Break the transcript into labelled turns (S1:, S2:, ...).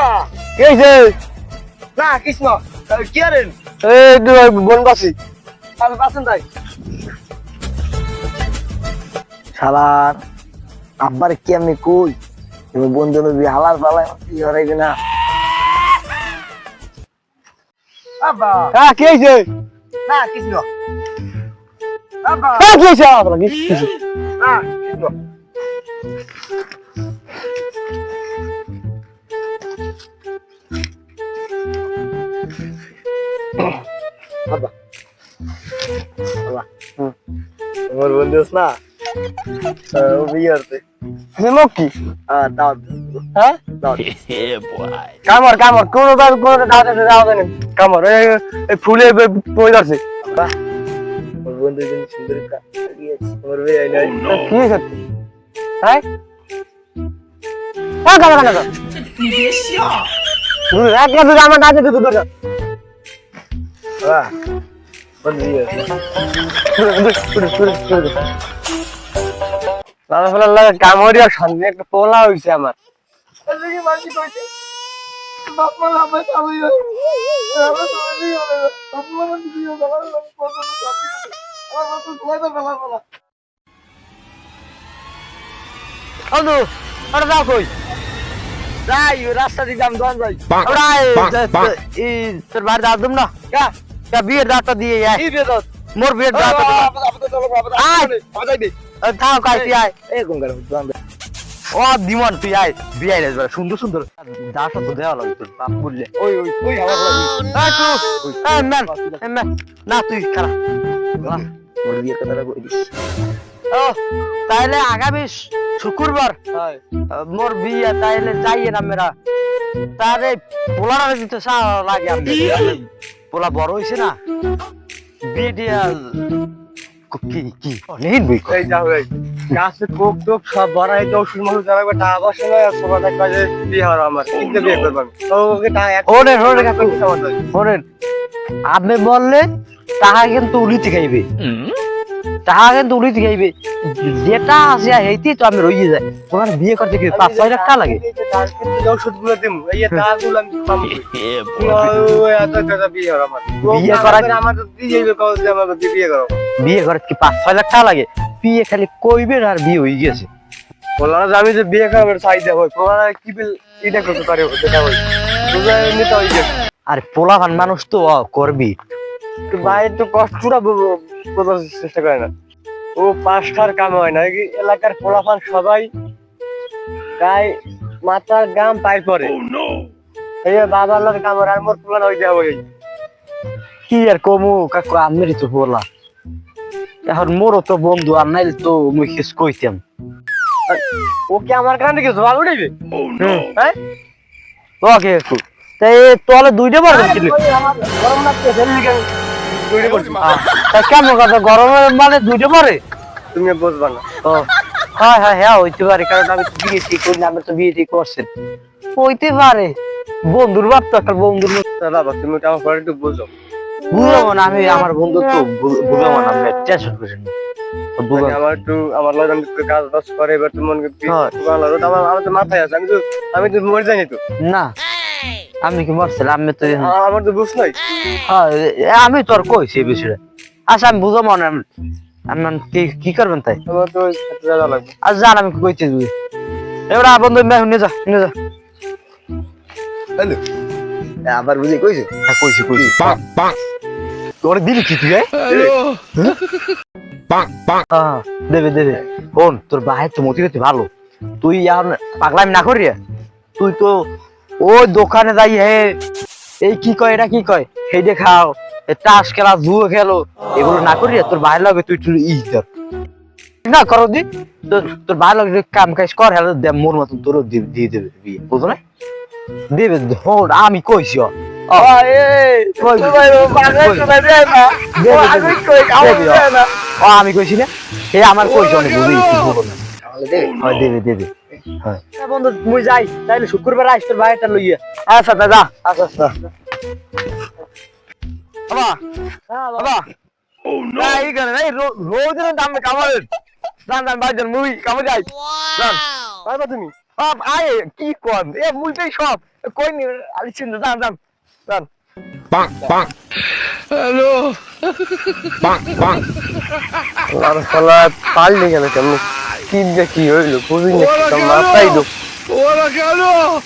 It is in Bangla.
S1: বাবা
S2: কি হয়েছে
S1: না কৃষ্ণ কি আরেন
S2: এই তো বোন বাসি
S1: আমি বাসেন তাই
S2: শালার আব্বার কি আমি কই তুমি বন্ধু নবী হালার পালাই কি হরাইবে না
S1: বাবা
S2: হ্যাঁ কি হয়েছে
S1: না কৃষ্ণ বাবা
S2: হ্যাঁ কি হয়েছে আপনার কি হয়েছে?
S1: না কৃষ্ণ আমার বন্ধু না? হ্যাঁ, ও বিয়ে করতে
S2: নিলো কি?
S1: দাও
S2: হ্যাঁ?
S1: দাও
S2: কামর কামর কোন দাও কোন দাও দাও দাও দাও কামর এই ফুলে পড়ে যাচ্ছে।
S1: আমার বন্ধু জন সুন্দর আমার ভাই আইনা oh,
S2: কি সত্যি হ্যাঁ? কাকা কাকা কাকা
S3: বিদেশিয়া দূর রাখ
S2: না দূর আমার দাঁতে দূর দূর
S1: বাহ। বন্ধু বিয়ে আছে।
S2: লালা ফালা লাগা কামড়ি আর সামনে একটা পোলা হইছে আমার যাও কই যাই রাস্তা দোকান যাই তোর বাড়ি দাদুম না? বিয়ের দাঁতটা দিয়ে
S1: বিয়ে
S2: মোর বিয়ের দাঁতটা থাও কাই আয়। ও দিমন তুই আয়। বিয়ে আইলে সুন্দর সুন্দর। দাঁতটা তো দেওয়া লাগবে তোর বাপ বললে।
S1: ওই ওই ওই
S2: ম্যান ম্যান না তুই খারাপ
S1: মোর বিয়ে কথাটা কই দিস
S2: ও তাইলে আগামী শুক্রবার। মোর বিয়ে তাইলে যাইয়ে না মেরা। তারে পোলার দিতে লাগে আমি পোলা বড় হয়েছে না? বিডিয়াল। ক- কি অনেক বই
S1: এই যাও এই। গাছে কোক টোক সব বড়াই তো ওষুধ মানুষ জানাবে টাকা পয়সা নয় আর একটা বিয়ে আমার কিন্তু বিয়ে করব? আমি তো ওকে টাকা এক
S2: ওরে ওরে কাকু আপনি বললেন তাহা কিন্তু উলিতে খাইবে। তাহা কিন্তু উলিতে খাইবে যেটা আছে এইতেই তো আমি রইয়ে যাই বিয়ে করতে কি পাঁচ ছয় লাখ টাকা লাগে?
S1: বিয়ে
S2: বিয়ে করা-
S1: আমার তো দিয়েই বে কও যে বিয়ে।
S2: বিয়ে কি পাঁচ ছয় লাখ টাকা লাগে? বিয়ে খালি কইবে আর বিয়ে হয়ে গেছে।
S1: বললাম যে আমি যে বিয়ে করব চাহিদা হয় তোমার কি বিল এটা করতে পারে
S2: আর পোলাভান মানুষ তো অ, করবি
S1: তো কষ্টটা বোঝার চেষ্টা করে না। ও পাঁচটার কাম হয় না এই এলাকার পোলাপান সবাই গায়ে মাথার গাম পাই পরে। এই যে বাবার লোক কামড় আর মোর পোলান হয়ে যাব এই
S2: কি আর কমু কাকু আমেরই তো বলা এখন মোরও তো বন্ধু আর নাইলে তো মুই কিছু কইতাম।
S1: ও কি আমার কানে কি জবাব উঠাইবে হ্যাঁ?
S2: ওকে তাই তোলে দুইটা
S1: ওই আমার গরম লাগছে দুইটা
S2: কেমন কথা? গরমের মানে দুইটা পারে
S1: তুমি বুঝবা না।
S2: ও হ্যাঁ হ্যাঁ হ্যাঁ হইতে পারে কারণ আমি তো বিয়ে ঠিক করি আমি তো বিয়ে ঠিক করছেন হইতে পারে। বন্ধুর বাপ তো একটা বন্ধুর
S1: বাবা তুমি আমার একটু বুঝো।
S2: বুঝাবো না আমি আমার বন্ধু তো বুঝাবো না আমি টেনশন করেন না। তো বুঝাবো।
S1: আমার একটু আমার কাজ বাজ করে এবার তো মনে
S2: হ্যাঁ।
S1: আমার আমার তো মাথায় আছে আমি তো আমি তো মরে যাইনি তো।
S2: না। আমি কি মরছিলাম আমি তো
S1: আমার তো বুঝ নাই।
S2: হ্যাঁ, এ- আমি তো আর কইছি এই বিষয়টা আচ্ছা আমি বুঝাবো না আমি কি কি করবেন তাই? আজ জান আমি কইতে দিবি এবার বন্ধু নিয়ে যা নিয়ে যা
S1: হ্যালো। আবার বুঝি কইছো?
S2: হ্যাঁ কইছি কইছি। তোর দিলি কি তুই হ্যাঁ? দেবে দেবে। ফোন তোর ভাই তো মতিগতি ভালো। তুই আর পাগলামি না করি তুই তো ওই দোকানে যাই হে এই কি কয় এটা কি কয়? সেই যে খাও এ তাস খেলা জুয়ো খেলো এগুলো না করি তোর ভাই লাগে তুই তুই ই ধর না করো দি তোর ভাই লাগে কাম কাজ কর হেলে দে মোর মতন তোর দিয়ে দেবে বিয়ে বুঝো না দেবে ধর আমি কইছি ও। ও, ও। ও আমি কইছি না এ আমার কইছি অনেক বুঝি বলো না। হয় দেবে দেবে হ্যাঁ। বন্ধু মুই যাই তাইলে শুক্রবার আইস তোর ভাইটা লইয়া। আচ্ছা দাদা আচ্ছা আচ্ছা। বাবা বাবা। না এই করে এই রোজ দিন দাম কামালেন জান জান ভাইজান মুই কামে যাই। জান
S1: পারবা তুমি।
S2: আপ আয় কি কোন এ মুই তো সব। কই নি আলি চিন্তা
S3: bonk, bonk.
S1: আর শালা পাল্টে গেল কেমন? কি দেখি হইল বুঝিনি মাথায় ঢুক
S3: Carlos.